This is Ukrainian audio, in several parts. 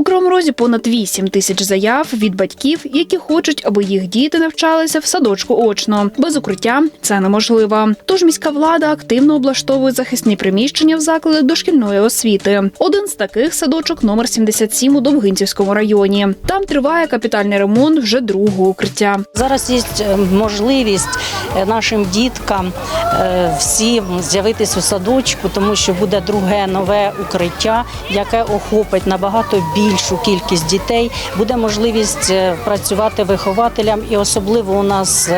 У Кривому Розі понад 8 тисяч заяв від батьків, які хочуть, аби їх діти навчалися в садочку очно. Без укриття це неможливо. Тож міська влада активно облаштовує захисні приміщення в закладах дошкільної освіти. Один з таких садочок номер 77 у Довгинцівському районі. Там триває капітальний ремонт вже другого укриття. Зараз є е, можливість е, нашим діткам е, всім з'явитись у садочку, тому що буде друге нове укриття, яке охопить набагато більшу кількість дітей. Буде можливість е, працювати вихователям, і особливо у нас.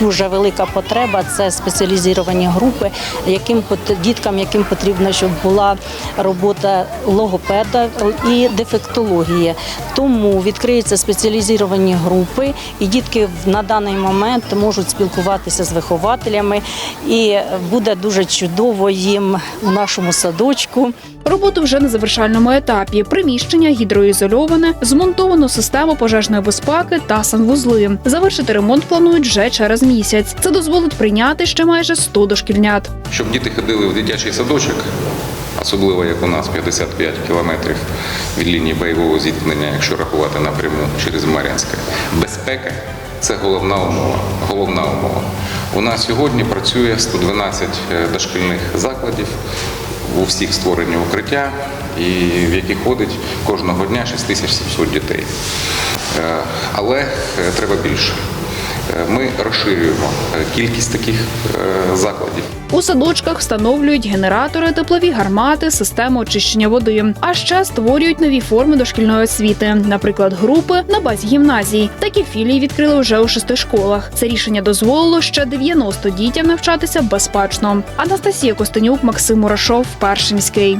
Дуже велика потреба це спеціалізовані групи, яким діткам, яким потрібно, щоб була робота логопеда і дефектологія. Тому відкриються спеціалізовані групи, і дітки на даний момент можуть спілкуватися з вихователями, і буде дуже чудово їм у нашому садочку. Роботи вже на завершальному етапі. Приміщення гідроізольоване, змонтовано систему пожежної безпеки та санвузли. Завершити ремонт планують вже через місяць. Це дозволить прийняти ще майже 100 дошкільнят. Щоб діти ходили в дитячий садочок, особливо як у нас 55 кілометрів від лінії бойового зіткнення, якщо рахувати напряму через Мар'янське. Безпека це головна умова. Головна умова. У нас сьогодні працює 112 дошкільних закладів. У всіх створені укриття, і в які ходить кожного дня 6700 дітей. Е, Але е, треба більше. Е, Ми розширюємо е, кількість таких е, закладів. У садочках встановлюють генератори, теплові гармати, систему очищення води. А ще створюють нові форми дошкільної освіти, наприклад, групи на базі гімназій. Такі філії відкрили вже у шести школах. Це рішення дозволило ще 90 дітям навчатися безпечно. Анастасія Костенюк, Максим Мурашов, перший міський.